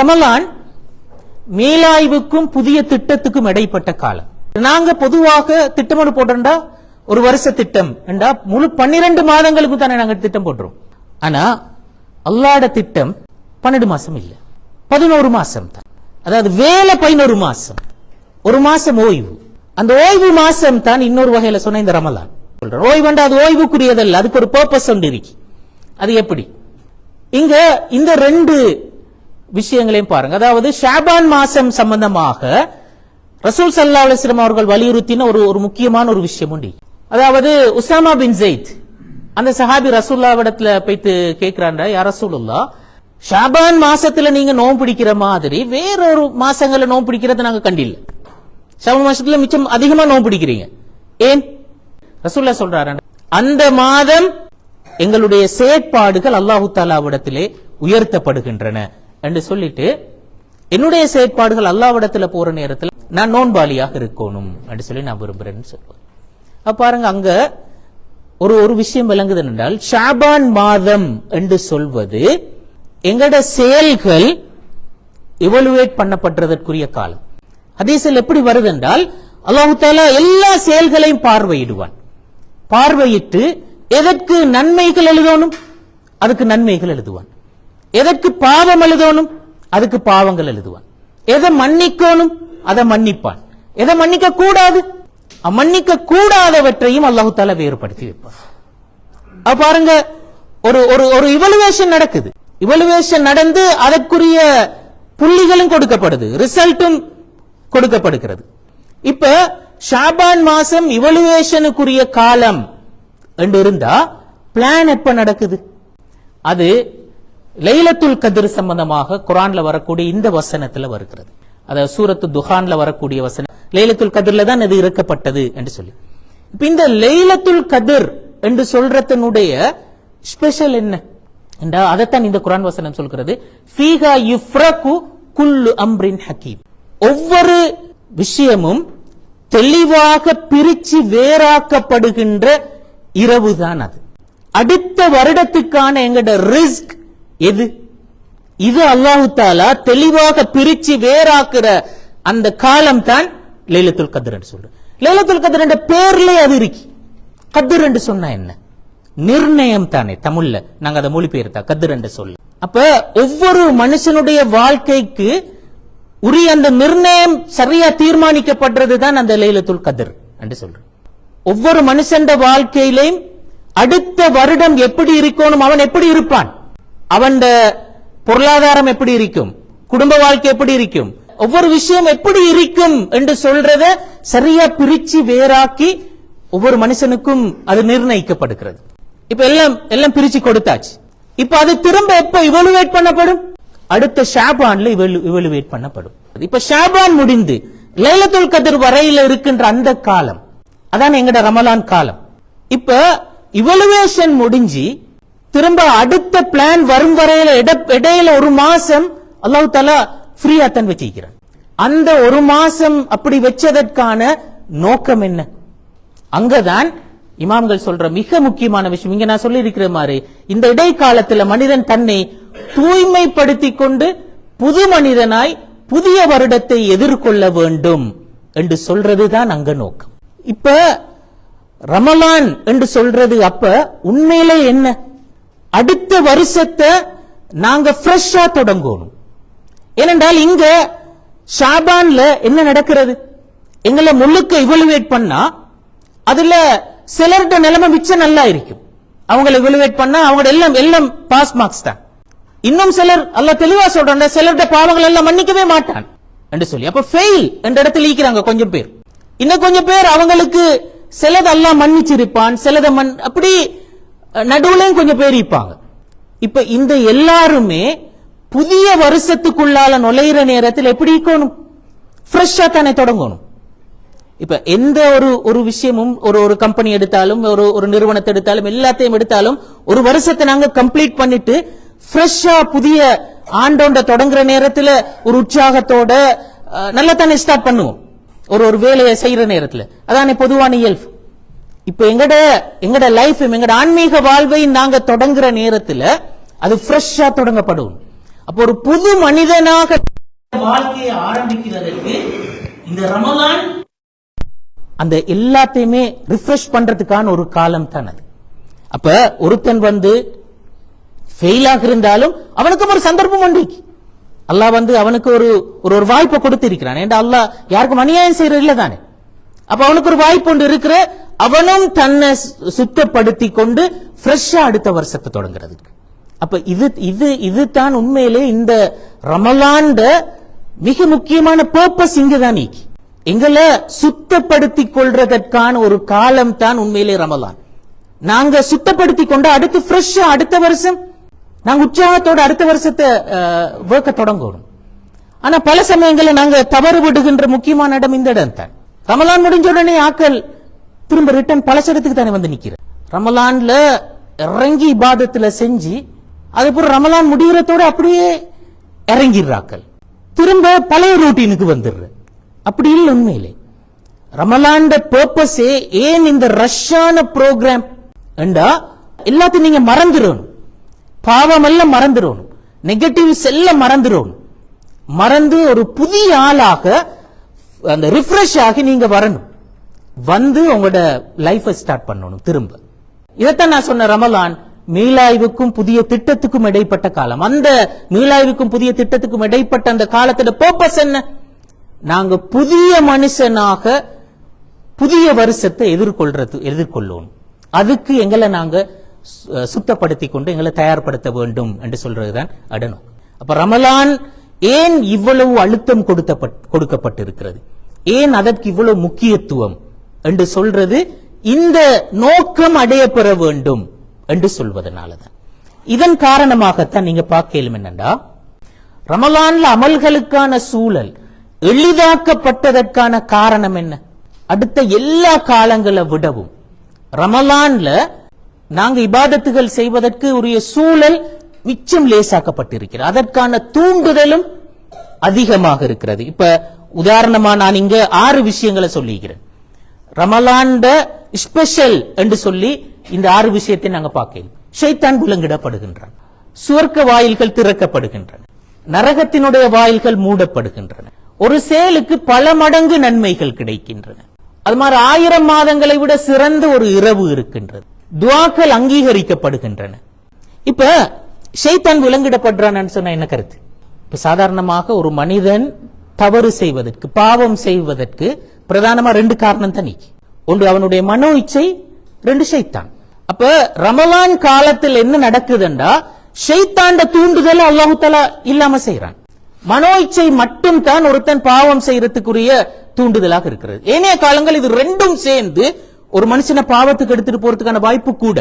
ரமலான் மீளாய்வுக்கும் புதிய திட்டத்துக்கும் இடைப்பட்ட காலம். நாங்க பொதுவாக திட்டமோடு போட்டோம்டா ஒரு வருஷ திட்டம். என்றா முழு பன்னிரண்டு மாதங்களுக்கு தானே நாங்க திட்டம் போடுறோம் ஆனா அல்லாட திட்டம் பன்னெண்டு மாசம் இல்ல. பதினோரு மாசம் தான். அதாவது வேலை பதினோரு மாசம். ஒரு மாசம் ஓய்வு. அந்த ஓய்வு மாசம் தான் இன்னொரு வகையில சொன்ன இந்த ரமலான். சொல்றேன். ஓய்வுண்டா அது ஓய்வுக்குரியதல்ல. அதுக்கு ஒரு பர்பஸ் ஒன்று இருக்கு அது எப்படி? இங்க இந்த ரெண்டு விஷயங்களையும் பாருங்க. அதாவது ஷாபான் மாசம் சம்பந்தமாக ரசூல் சல்லா அலிஸ்லாம் அவர்கள் வலியுறுத்தின ஒரு ஒரு முக்கியமான ஒரு விஷயம் உண்டு. அதாவது உசாமா பின் ஜெயித். அந்த சஹாபி ரசூல்லாவிடத்துல போயிட்டு கேட்கிறாண்டா யார் ரசூலுல்லா ஷாபான் மாசத்துல நீங்க நோன்பு பிடிக்கிற மாதிரி வேறொரு மாசங்கள்ல நோன்பு பிடிக்கிறத நாங்க கண்டில்ல. ஷாபான் மாசத்துல மிச்சம் அதிகமா நோன்பு பிடிக்கிறீங்க. ஏன்? ரசூல்லா சொல்றாரு அந்த மாதம் எங்களுடைய செயற்பாடுகள் அல்லாஹு தாலாவிடத்திலே உயர்த்தப்படுகின்றன. என்று சொல்லிட்டு என்னுடைய செயற்பாடுகள் அல்லாவிடத்துல போற நேரத்தில் நான் நோன்பாளியாக இருக்கணும் என்று சொல்லி நான் விரும்புறேன்னு சொல்லுவேன் அப்ப பாருங்க அங்க ஒரு ஒரு விஷயம் விளங்குது என்றால் ஷாபான் மாதம் என்று சொல்வது எங்கட செயல்கள் எவலுவேட் பண்ணப்படுறதற்குரிய காலம். ஹதீஸில் எப்படி வருது என்றால் அல்லாஹு தாலா எல்லா செயல்களையும் பார்வையிடுவான். பார்வையிட்டு எதற்கு நன்மைகள் எழுதணும்? அதுக்கு நன்மைகள் எழுதுவான். எதற்கு பாவம் எழுதணும்? அதுக்கு பாவங்கள் எழுதுவான். எதை மன்னிக்கணும்? அதை மன்னிப்பான். எதை மன்னிக்க கூடாது மன்னிக்க கூடாதவற்றையும் அல்லாஹு தால வேறுபடுத்தி வைப்பான். பாருங்க ஒரு ஒரு ஒரு இவலுவேஷன் நடக்குது. இவலுவேஷன் நடந்து அதற்குரிய புள்ளிகளும் கொடுக்கப்படுது. ரிசல்ட்டும் கொடுக்கப்படுகிறது. இப்ப ஷாபான் மாசம் இவலுவேஷனுக்குரிய காலம் என்று இருந்தா பிளான் எப்ப நடக்குது? அது லைலத்துல் கதிர் சம்பந்தமாக குரான்ல வரக்கூடிய இந்த வசனத்துல வருகிறது. அதாவது சூரத்து துஹான்ல வரக்கூடிய வசனம் லைலத்துல் கதிர்ல தான் இது இருக்கப்பட்டது என்று சொல்லி. இப்ப இந்த லைலத்துல் கதிர் என்று சொல்றதனுடைய ஸ்பெஷல் என்ன? என்றா அதைத்தான் இந்த குரான் வசனம் சொல்கிறது. ஃபீகா யுஃப்ரகு குல்லு அம்ரின் ஹக்கீம் ஒவ்வொரு விஷயமும் தெளிவாக பிரிச்சு வேறாக்கப்படுகின்ற இரவு தான் அது. அடுத்த வருடத்துக்கான எங்கட ரிஸ்க் எது? இது அல்லாஹு தாலா தெளிவாக பிரிச்சு வேறாக்குற அந்த காலம் தான் லைலத்துல் கதிர் என்று சொல்றேன் லைலத்துல் கதிர் என்ற பேர்ல அது இருக்கு. கதிர் என்று சொன்னா என்ன? நிர்ணயம் தானே தமிழ்ல. நாங்க அதை மொழிபெயர்த்தா கதிர் என்று சொல்ல. அப்ப ஒவ்வொரு மனுஷனுடைய வாழ்க்கைக்கு உரிய அந்த நிர்ணயம் சரியா தீர்மானிக்கப்படுறது தான் அந்த லைலத்துல் கதிர் என்று சொல்றேன் ஒவ்வொரு மனுஷன் வாழ்க்கையிலையும் அடுத்த வருடம் எப்படி இருக்கணும் அவன் எப்படி இருப்பான்? அவன் பொருளாதாரம் எப்படி இருக்கும்? குடும்ப வாழ்க்கை எப்படி இருக்கும்? ஒவ்வொரு விஷயம் எப்படி இருக்கும் என்று சொல்றத சரியா பிரிச்சு வேறாக்கி ஒவ்வொரு மனுஷனுக்கும் அது நிர்ணயிக்கப்படுகிறது. இப்ப எல்லாம் எல்லாம் பிரிச்சு கொடுத்தாச்சு. இப்ப அது திரும்ப எப்ப இவலுவேட் பண்ணப்படும்? அடுத்த ஷாபான்ல இவலுவேட் பண்ணப்படும். இப்ப ஷாபான் முடிந்து லைலத்துல் கதிர் வரையில இருக்கின்ற அந்த காலம் அதான் எங்கட ரமலான் காலம். இப்ப இவலுவேஷன் முடிஞ்சு திரும்ப அடுத்த பிளான் வரும் வரையில இடையில ஒரு மாசம் அல்லாஹு தாலா ஃப்ரீயா தான் வச்சிருக்கிறான். அந்த ஒரு மாசம் அப்படி வச்சதற்கான நோக்கம் என்ன? அங்கதான் இமாம்கள் சொல்ற மிக முக்கியமான விஷயம். இங்க நான் சொல்லி இருக்கிற மாதிரி இந்த இடைக்காலத்துல மனிதன் தன்னை தூய்மைப்படுத்திக் கொண்டு புது மனிதனாய் புதிய வருடத்தை எதிர்கொள்ள வேண்டும் என்று சொல்றதுதான் அங்க நோக்கம். இப்ப ரமலான் என்று சொல்றது அப்ப உண்மையிலே என்ன? அடுத்த வருஷத்தை நாங்க ஃப்ரெஷ்ஷா தொடங்கணும். ஏனென்றால் இங்க ஷாபான்ல என்ன நடக்கிறது? எங்களை முழுக்க இவலுவேட் பண்ணா அதுல சிலர்கிட்ட நிலைமை மிச்சம் நல்லா இருக்கும். அவங்களை இவலுவேட் பண்ணா அவங்க எல்லாம் எல்லாம் பாஸ் மார்க்ஸ் தான். இன்னும் சிலர் அல்ல தெளிவா சொல்றாங்க சிலர்கிட்ட பாவங்கள் எல்லாம் மன்னிக்கவே மாட்டான் என்று சொல்லி. அப்ப ஃபெயில் என்ற இடத்துல ஈக்கிறாங்க கொஞ்சம் பேர். இன்னும் கொஞ்சம் பேர் அவங்களுக்கு சிலது எல்லாம் மன்னிச்சிருப்பான் சிலதை மண் அப்படி நடுவுலையும் கொஞ்சம் பேர் இருப்பாங்க. இப்ப இந்த எல்லாருமே புதிய வருஷத்துக்குள்ளால நுழையிற நேரத்தில் எப்படி இருக்கணும்? ஃப்ரெஷ்ஷா தானே தொடங்கணும். இப்ப எந்த ஒரு ஒரு விஷயமும் ஒரு ஒரு கம்பெனி எடுத்தாலும் ஒரு ஒரு நிறுவனத்தை எடுத்தாலும் எல்லாத்தையும் எடுத்தாலும் ஒரு வருஷத்தை நாங்க கம்ப்ளீட் பண்ணிட்டு ஃப்ரெஷ்ஷா புதிய ஆண்டோண்ட தொடங்குற நேரத்துல ஒரு உற்சாகத்தோட நல்லா தானே ஸ்டார்ட் பண்ணுவோம். ஒரு ஒரு வேலையை செய்யற நேரத்துல. அதானே பொதுவான இயல்பு. இப்ப எங்கட எங்கட லைஃப் எங்கட ஆன்மீக வாழ்வை நாங்க தொடங்குற நேரத்துல அது ஃப்ரெஷ்ஷா தொடங்கப்படும். அப்ப ஒரு புது மனிதனாக வாழ்க்கையை ஆரம்பிக்கிறதற்கு இந்த ரமலான் அந்த எல்லாத்தையுமே ரிஃப்ரெஷ் பண்றதுக்கான ஒரு காலம் தான் அது. அப்ப ஒருத்தன் வந்து ஃபெயிலாக இருந்தாலும் அவனுக்கும் ஒரு சந்தர்ப்பம் உண்டு. அல்லாஹ் வந்து அவனுக்கு ஒரு ஒரு ஒரு வாய்ப்பை கொடுத்திருக்கிறான். ஏன்டா அல்லாஹ் யாருக்கும் அநியாயம் செய்யறது இல்ல தானே அப்ப அவனுக்கு ஒரு வாய்ப்பு ஒன்று இருக்கிற அவனும் தன்னை சுத்தப்படுத்தி கொண்டு ஃப்ரெஷ்ஷா அடுத்த வருஷத்தை தொடங்குறதுக்கு. அப்ப இது இது இதுதான் உண்மையிலே இந்த ரமலாண்ட மிக முக்கியமான பர்பஸ் இங்குதான் நீக்கி. எங்களை சுத்தப்படுத்தி கொள்றதற்கான ஒரு காலம் தான் உண்மையிலே ரமலான். நாங்க சுத்தப்படுத்தி கொண்டு அடுத்து ஃப்ரெஷ்ஷா அடுத்த வருஷம் நாங்க உற்சாகத்தோட அடுத்த வருஷத்தை வேர்க்க தொடங்கணும் ஆனா பல சமயங்களில் நாங்க தவறு விடுகின்ற முக்கியமான இடம் இந்த இடம் தான் ரமலான் முடிஞ்ச உடனே ஆக்கள் திரும்ப ரிட்டர்ன் பலசரத்துக்கு தானே வந்து நிக்கிற? ரமலான்ல இறங்கி இபாதத்துல செஞ்சு அதுக்கப்புறம் ரமலான் முடிகிறதோட அப்படியே இறங்கிடுறாக்கள். திரும்ப பழைய ரூட்டீனுக்கு வந்துடுற. அப்படி இல்லை உண்மையிலே. ரமலான்ட பர்பஸே ஏன் இந்த ரஷ்ஷான ப்ரோக்ராம் என்றா எல்லாத்தையும் நீங்க மறந்துடணும். பாவம் எல்லாம் மறந்துடணும். நெகட்டிவ்ஸ் எல்லாம் மறந்துடணும். மறந்து ஒரு புதிய ஆளாக அந்த ரிஃப்ரெஷ் ஆகி நீங்க வரணும். வந்து உங்களோட லைஃபை ஸ்டார்ட் பண்ணணும் திரும்ப. இதைத்தான் நான் சொன்ன ரமலான் மீளாய்வுக்கும் புதிய திட்டத்துக்கும் இடைப்பட்ட காலம். அந்த மீளாய்வுக்கும் புதிய திட்டத்துக்கும் இடைப்பட்ட அந்த காலத்தோட பர்பஸ் என்ன? நாங்க புதிய மனுஷனாக புதிய வருஷத்தை எதிர்கொள்றது எதிர்கொள்ளணும் அதுக்கு எங்களை நாங்க சு- சுத்தப்படுத்தி கொண்டு எங்களை தயார்படுத்த வேண்டும் என்று சொல்றதுதான் அடனும் அப்ப ரமலான் ஏன் இவ்வளவு அழுத்தம் கொடுத்தப்பட் கொடுக்கப்பட்டிருக்கிறது? ஏன் அதற்கு இவ்வளவு முக்கியத்துவம்? என்று சொல்றது இந்த நோக்கம் அடையப்பெற வேண்டும் என்று சொல்வதனாலதான். இதன் காரணமாகத்தான் நீங்க பார்க்கலும் என்னண்டா? ரமலான்ல அமல்களுக்கான சூழல் எளிதாக்கப்பட்டதற்கான காரணம் என்ன? அடுத்த எல்லா காலங்களை விடவும் ரமலான்ல நாங்க இபாதத்துகள் செய்வதற்கு உரிய சூழல் மிச்சம் லேசாக்கப்பட்டிருக்கிறது. அதற்கான தூண்டுதலும் அதிகமாக இருக்கிறது. இப்ப உதாரணமா நான் இங்க ஆறு விஷயங்களை சொல்லிக்கிறேன். ரமலாண்ட ஸ்பெஷல் என்று சொல்லி இந்த ஆறு விஷயத்தை நாங்கள் பார்க்கலாம் ஷைத்தான் விலங்கிடப்படுகின்றான். சுவர்க்க வாயில்கள் திறக்கப்படுகின்றன. நரகத்தினுடைய வாயில்கள் மூடப்படுகின்றன. ஒரு செயலுக்கு பல மடங்கு நன்மைகள் கிடைக்கின்றன. அது மாதிரி ஆயிரம் மாதங்களை விட சிறந்த ஒரு இரவு இருக்கின்றது. துவாக்கள் அங்கீகரிக்கப்படுகின்றன. இப்ப ஷைத்தான் விலங்கிடப்படுறான்னு சொன்ன என்ன கருத்து? இப்ப சாதாரணமாக ஒரு மனிதன் தவறு செய்வதற்கு பாவம் செய்வதற்கு பிரதானமா ரெண்டு காரணம் தான் நீக்கி. ஒன்று அவனுடைய மனோ இச்சை ரெண்டு ஷைத்தான் அப்ப ரமலான் காலத்தில் என்ன நடக்குதுண்டா? ஷைத்தாண்ட தூண்டுதல் அல்லாஹு தலா இல்லாம செய்யறான் மனோ இச்சை மட்டும் தான் ஒருத்தன் பாவம் செய்யறதுக்குரிய தூண்டுதலாக இருக்கிறது. ஏனைய காலங்கள் இது ரெண்டும் சேர்ந்து ஒரு மனுஷனை பாவத்துக்கு எடுத்துட்டு போறதுக்கான வாய்ப்பு கூட.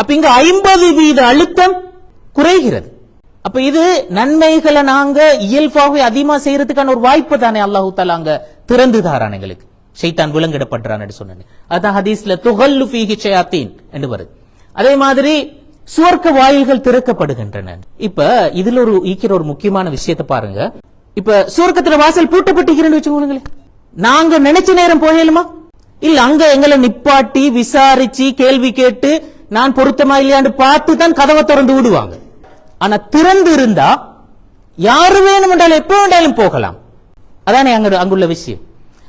அப்ப இங்க ஐம்பது வீத அழுத்தம் குறைகிறது. அப்ப இது நன்மைகளை நாங்க இயல்பாகவே அதிகமா செய்யறதுக்கான ஒரு வாய்ப்பு தானே அல்லாஹு தாலா அங்க திறந்து எங்களுக்கு ஷைத்தான் விலங்கிடப்படுறான்னு சொன்னேன். அதான் ஹதீஸ்ல துகல்லு ஃபீஹி ஷயாத்தீன் என்று வருது. அதே மாதிரி சுவர்க்க வாயில்கள் திறக்கப்படுகின்றன. இப்ப இதுல ஒரு ஈக்கிற ஒரு முக்கியமான விஷயத்தை பாருங்க. இப்ப சுவர்க்கத்துல வாசல் பூட்டப்பட்டிருக்கிறேன்னு வச்சுக்கோங்களேன். நாங்க நினைச்ச நேரம் போயலுமா? இல்ல அங்க எங்களை நிப்பாட்டி விசாரிச்சு கேள்வி கேட்டு நான் பொருத்தமா இல்லையான்னு பார்த்து தான் கதவை திறந்து விடுவாங்க. ஆனா திறந்து இருந்தா யாரு வேணும் என்றாலும் எப்ப வேண்டாலும் போகலாம். அதானே அங்க அங்குள்ள விஷயம்.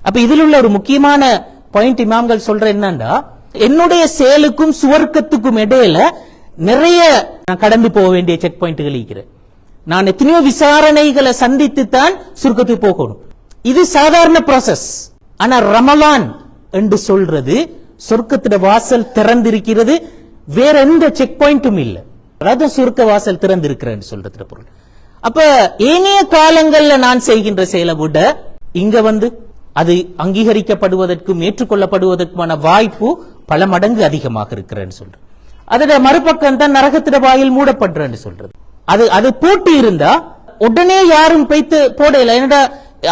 அப்ப இதில் உள்ள ஒரு முக்கியமான பாயிண்ட் இமாம்கள் சொல்ற என்னன்னா என்னுடைய செயலுக்கும் சுவர்க்கத்துக்கும் இடையில நிறைய நான் கடந்து போக வேண்டிய செக் பாயிண்ட்கள் இருக்கிறேன் நான் எத்தனையோ விசாரணைகளை சந்தித்து தான் சுருக்கத்துக்கு போகணும். இது சாதாரண ப்ராசஸ் ஆனா ரமலான் என்று சொல்றது சொர்க்கத்திட வாசல் திறந்திருக்கிறது. வேற எந்த செக் பாயிண்ட்டும் இல்லை. அதாவது சுருக்க வாசல் திறந்திருக்கிறேன் சொல்றது பொருள். அப்ப ஏனைய காலங்கள்ல நான் செய்கின்ற செயலை விட இங்க வந்து அது அங்கீகரிக்கப்படுவதற்கும் ஏற்றுக்கொள்ளப்படுவதற்குமான வாய்ப்பு பல மடங்கு அதிகமாக இருக்கிறேன்னு சொல்றேன். அதோட மறுபக்கம் தான் நரகத்திட வாயில் மூடப்படுறேன்னு சொல்றது. அது அது பூட்டி இருந்தா உடனே யாரும் போய்த்து போடல. என்னடா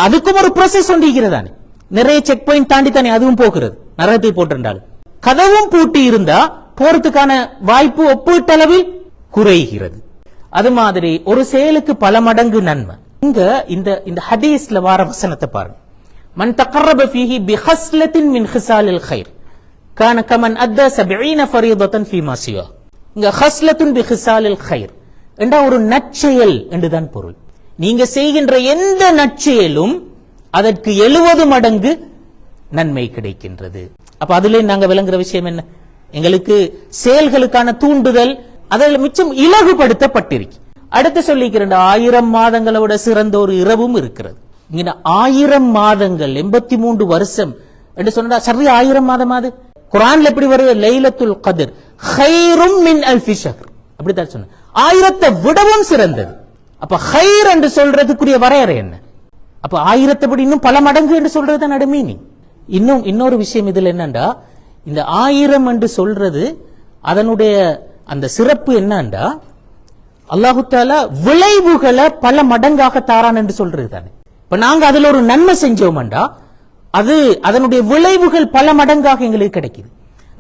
அதுக்கும் ஒரு ப்ரோசஸ் ஒன்றிருக்கிறதானே நிறைய செக் பாயிண்ட் தாண்டி தானே அதுவும் போகிறது. நரகத்தை போட்டிருந்தாலும் கதவும் பூட்டி இருந்தா போறதுக்கான வாய்ப்பு ஒப்பீட்டளவில் குறைகிறது. அது மாதிரி ஒரு செயலுக்கு பல மடங்கு நன்மை. இங்க இந்த இந்த ஹதீஸ்ல வார வசனத்தை பாருங்க. மன் தகர்ரப ஃபீஹி பிஹஸ்லத்தின் மின் ஹிசாலில் ஹைர் கான கமன் அத்த சபீன ஃபரீதத்தன் ஃபீ சிவா. இங்க ஹஸ்லத்துன் பிஹிசாலில் ஹைர் என்றா ஒரு நற்செயல் என்றுதான் பொருள். நீங்க செய்கின்ற எந்த நற்செயலும் அதற்கு எழுபது மடங்கு நன்மை கிடைக்கின்றது. அப்ப அதுல நாங்க விளங்குற விஷயம் என்ன? எங்களுக்கு செயல்களுக்கான தூண்டுதல் அதில் மிச்சம் இலகுபடுத்தப்பட்டிருக்கு. அடுத்து சொல்லிக்கிறேன் ஆயிரம் மாதங்களை விட சிறந்த ஒரு இரவும் இருக்கிறது. இங்க ஆயிரம் மாதங்கள் எண்பத்தி மூன்று வருஷம் என்று சொன்னா சரி ஆயிரம் மாதம் அது? குரான்ல எப்படி வருது? லைலத்துல் கதிர். ஹைரும் மின் அல்ஃபி ஷஹர். அப்படித்தான் சொன்ன. ஆயிரத்தை விடவும் சிறந்தது. அப்ப ஹைர் என்று சொல்றதுக்குரிய வரையறை என்ன? அப்ப ஆயிரத்தை விட இன்னும் பல மடங்கு என்று சொல்றது நடுமீனிங் இன்னும் இன்னொரு விஷயம் இதுல என்னண்டா? இந்த ஆயிரம் என்று சொல்றது அதனுடைய அந்த சிறப்பு என்னண்டா? அல்லாஹு தாலா விளைவுகளை பல மடங்காக தாரான் என்று சொல்றது தானே. இப்ப நாங்க அதுல ஒரு நன்மை செஞ்சோம்டா அது அதனுடைய விளைவுகள் பல மடங்காக எங்களுக்கு கிடைக்குது.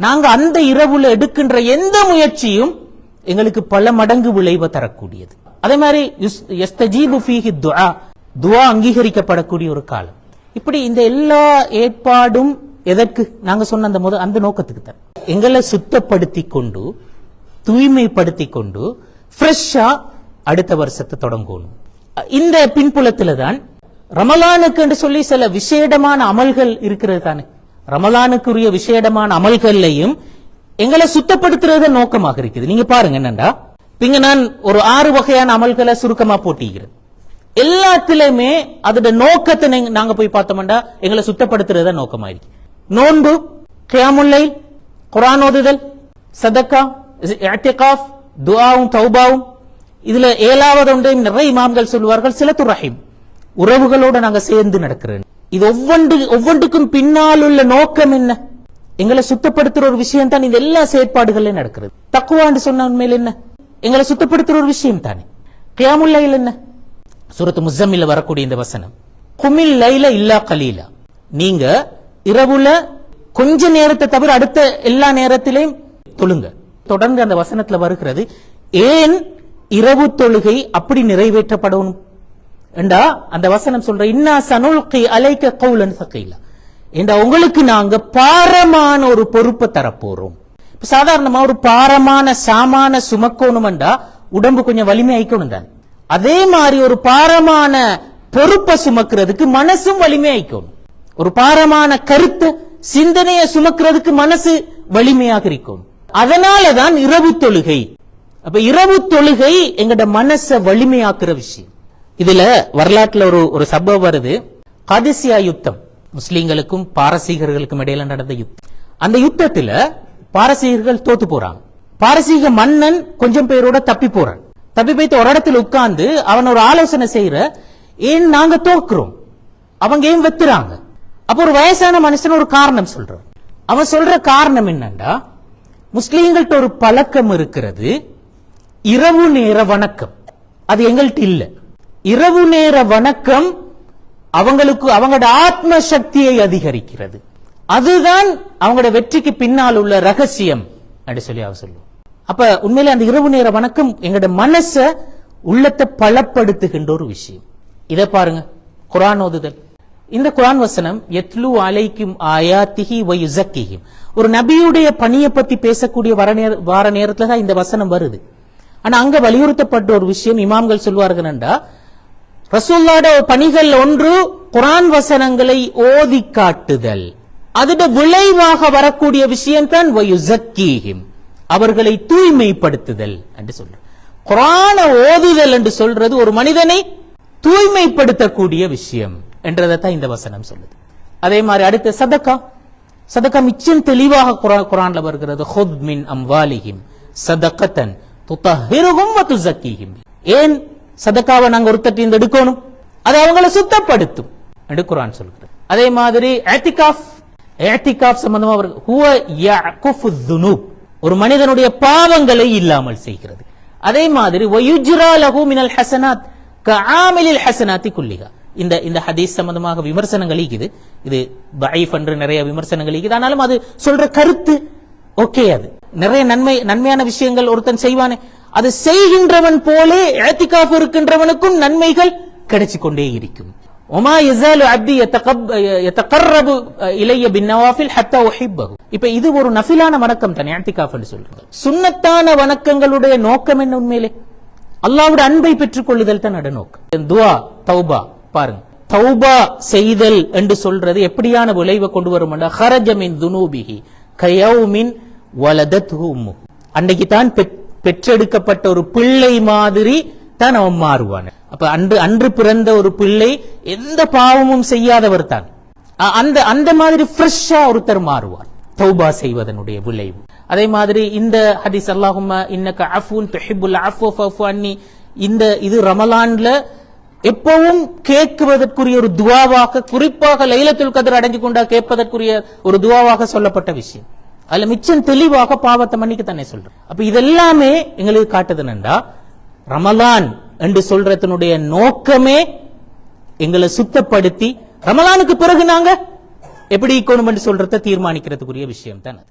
நாங்க அந்த இரவுல எடுக்கின்ற எந்த முயற்சியும் எங்களுக்கு பல மடங்கு விளைவை தரக்கூடியது. அதே மாதிரி துவா அங்கீகரிக்கப்படக்கூடிய ஒரு காலம். இப்படி இந்த எல்லா ஏற்பாடும் எதற்கு? நாங்க சொன்ன அந்த முதல் அந்த நோக்கத்துக்கு தான் எங்களை சுத்தப்படுத்தி கொண்டு தூய்மைப்படுத்தி கொண்டு ஃப்ரெஷ்ஷா அடுத்த வருஷத்தை தொடங்கணும். இந்த பின்புலத்துல தான் ரமலானுக்கு என்று சொல்லி சில விசேடமான அமல்கள் இருக்கிறது தானே. ரமலானுக்குரிய விசேடமான அமல்கள்லையும் எங்களை சுத்தப்படுத்துறது நோக்கமாக இருக்குது. நீங்க பாருங்க என்னண்டா? இங்க நான் ஒரு ஆறு வகையான அமல்களை சுருக்கமா போட்டிக்கிறேன் எல்லாத்திலுமே அதோட நோக்கத்தை நாங்க போய் பார்த்தோம்டா எங்களை சுத்தப்படுத்துறத நோக்கமாயிருக்கு நோன்பு கியாமுல்லை குரான் ஓதுதல் சதக்கா இஅ்திகாஃப் துவாவும் தௌபாவும். இதுல ஏழாவது ஒன்றையும் நிறைய இமாம்கள் சொல்லுவார்கள் சிலத்து ரஹீம் உறவுகளோட நாங்க சேர்ந்து நடக்கிறேன். இது ஒவ்வொன்று ஒவ்வொன்றுக்கும் பின்னால் உள்ள நோக்கம் என்ன? எங்களை சுத்தப்படுத்துற ஒரு விஷயம் தான் இது எல்லா செயற்பாடுகள்லயும் நடக்கிறது. தக்குவான்னு சொன்ன உண்மையில் என்ன? எங்களை சுத்தப்படுத்துற ஒரு விஷயம் தானே. கியாமுல்லையில் என்ன? சுரத்து முஸ்ஸம்மில்ல வரக்கூடிய இந்த வசனம். குமில் லைல இல்லா கலீலா. நீங்க இரவுல கொஞ்ச நேரத்தை தவிர அடுத்த எல்லா நேரத்திலையும் தொழுங்க. தொடர்ந்து அந்த வசனத்துல வருகிறது. ஏன் இரவு தொழுகை அப்படி நிறைவேற்றப்படணும் என்றா அந்த வசனம் சொல்ற இன்னா சனுல்கி அலைக்க கவுலன் சகைலா. என்றா உங்களுக்கு நாங்க பாரமான ஒரு பொறுப்பை தரப்போறோம். சாதாரணமா ஒரு பாரமான சாமான சுமக்கணும்டா உடம்பு கொஞ்சம் வலிமை ஆயிக்கணும் தான். அதே மாதிரி ஒரு பாரமான பொறுப்பை சுமக்கிறதுக்கு மனசும் வலிமை ஆயிக்கணும் ஒரு பாரமான கருத்து சிந்தனையை சுமக்கிறதுக்கு மனசு வலிமையாக இருக்கும். அதனாலதான் இரவு தொழுகை. அப்ப இரவு தொழுகை எங்கட மனச வலிமையாக்குற விஷயம். இதுல வரலாற்றுல ஒரு ஒரு சம்பவம் வருது. கதிசியா யுத்தம். முஸ்லீம்களுக்கும் பாரசீகர்களுக்கும் இடையில நடந்த யுத்தம். அந்த யுத்தத்துல பாரசீகர்கள் தோத்து போறாங்க. பாரசீக மன்னன் கொஞ்சம் பேரோட தப்பி போறான். தப்பி போயிட்டு ஒரு இடத்துல உட்கார்ந்து அவன் ஒரு ஆலோசனை செய்யற ஏன் நாங்க தோக்குறோம் அவங்க ஏன் வெத்துறாங்க? அப்ப ஒரு வயசான மனுஷன் ஒரு காரணம் சொல்றான். அவன் சொல்ற காரணம் என்னண்டா? முஸ்லீம்கள்ட்ட ஒரு பழக்கம் இருக்கிறது. இரவு நேர வணக்கம். அது எங்கள்கிட்ட இல்ல. இரவு நேர வணக்கம் அவங்களுக்கு அவங்களோட ஆத்ம சக்தியை அதிகரிக்கிறது. அதுதான் அவங்களோட வெற்றிக்கு பின்னால் உள்ள ரகசியம் அப்படி சொல்லி அவர் சொல்லுவோம் அப்ப உண்மையிலே அந்த இரவு நேர வணக்கம் எங்களோட மனச உள்ளத்தை பலப்படுத்துகின்ற ஒரு விஷயம். இதை பாருங்க. குரான் ஓதுதல். இந்த குரான் வசனம் எத்லு அலைக்கும் ஆயாத்திஹி வ ஒரு நபியுடைய பணியை பத்தி பேசக்கூடிய வர நேர வார நேரத்துல தான் இந்த வசனம் வருது. ஆனா அங்க வலியுறுத்தப்பட்ட ஒரு விஷயம் இமாம்கள் சொல்வார்கள் என்றா ரசூல்லாட பணிகள் ஒன்று குரான் வசனங்களை ஓதி காட்டுதல். அதோட விளைவாக வரக்கூடிய விஷயம் தான் அவர்களை தூய்மைப்படுத்துதல் என்று சொல்ற குரான ஓதுதல் என்று சொல்றது ஒரு மனிதனை தூய்மைப்படுத்தக்கூடிய விஷயம். என்றதை தான் இந்த வசனம் சொல்லுது. அதே மாதிரி அடுத்து சதக்கா. சதக்கா மிச்சம் தெளிவாக குரான்ல வருகிறது. ஹுத் மின் அம்வாலிஹிம் சதக்கத்தன் துத்தஹிருகும் வ துசக்கிஹிம். ஏன் சதக்காவை நாங்க ஒருத்தட்டி இந்த எடுக்கணும்? அது அவங்களை சுத்தப்படுத்தும் என்று குரான் சொல்கிறது. அதே மாதிரி ஏத்திகாஃப் ஏத்திகாஃப் சம்பந்தமா வருது ஹுவ யஅகுஃபு துனூப் ஒரு மனிதனுடைய பாவங்களை இல்லாமல் செய்கிறது. அதே மாதிரி வயுஜ்ரா லஹு மினல் ஹசனாத் கஆமிலில் ஹசனாத்தி குல்லிகா இந்த இந்த ஹதீஸ் சம்பந்தமாக விமர்சனங்கள் இருக்குது இது பைஃப் என்று நிறைய விமர்சனங்கள் இருக்குது ஆனாலும் அது சொல்ற கருத்து ஓகே அது. நிறைய நன்மை நன்மையான விஷயங்கள் ஒருத்தன் செய்வானே. அது செய்கின்றவன் போலே ஏத்திகாஃப் இருக்கின்றவனுக்கும் நன்மைகள் கிடைச்சு கொண்டே இருக்கும். ஒமா இசாலு அப்தி யத்தகப்- இளைய பின்னவாஃபில் ஹத்தா ஒஹிப்பகு இப்ப இது ஒரு நஃபிலான வணக்கம் தானே ஏத்திகாஃப் என்று சொல்றது. சுன்னத்தான வணக்கங்களுடைய நோக்கம் என்ன உண்மையிலே? அல்லாவுடைய அன்பை பெற்றுக் கொள்ளுதல் தான் நோக்கம். துவா தௌபா. பாருங்க. தௌபா செய்தல் என்று சொல்றது எப்படியான விளைவை கொண்டு வரும் ஹரஜமின் துனூபிகி கயௌமின் வலதத் உம்மு அன்னைக்கு தான் பெற்றெடுக்கப்பட்ட ஒரு பிள்ளை மாதிரி தான் அவன் மாறுவான். அப்ப அன்று அன்று பிறந்த ஒரு பிள்ளை எந்த பாவமும் செய்யாதவர் தான். அந்த அந்த மாதிரி ஃப்ரெஷ்ஷா ஒருத்தர் மாறுவார். தௌபா செய்வதனுடைய விளைவு. அதே மாதிரி இந்த ஹதீஸ் அல்லாஹும்ம இன்னக அஃபூன் துஹிப்புல் அஃபு ஃபஃபு அன்னி. இந்த இது ரமலான்ல எப்பவும் கேட்குவதற்குரிய ஒரு துவாவாக குறிப்பாக லைலத்துல் கதிர் அடைஞ்சு கொண்டா கேட்பதற்குரிய ஒரு துவாவாக சொல்லப்பட்ட விஷயம். அதுல மிச்சம் தெளிவாக பாவத்தை மன்னிக்க தானே சொல்றேன் அப்ப இதெல்லாமே எங்களுக்கு காட்டுது என்னண்டா ரமலான் என்று சொல்றதனுடைய நோக்கமே எங்களை சுத்தப்படுத்தி ரமலானுக்கு பிறகு நாங்க எப்படி இருக்கணும் என்று சொல்றத தீர்மானிக்கிறதுக்குரிய விஷயம் தான் அது.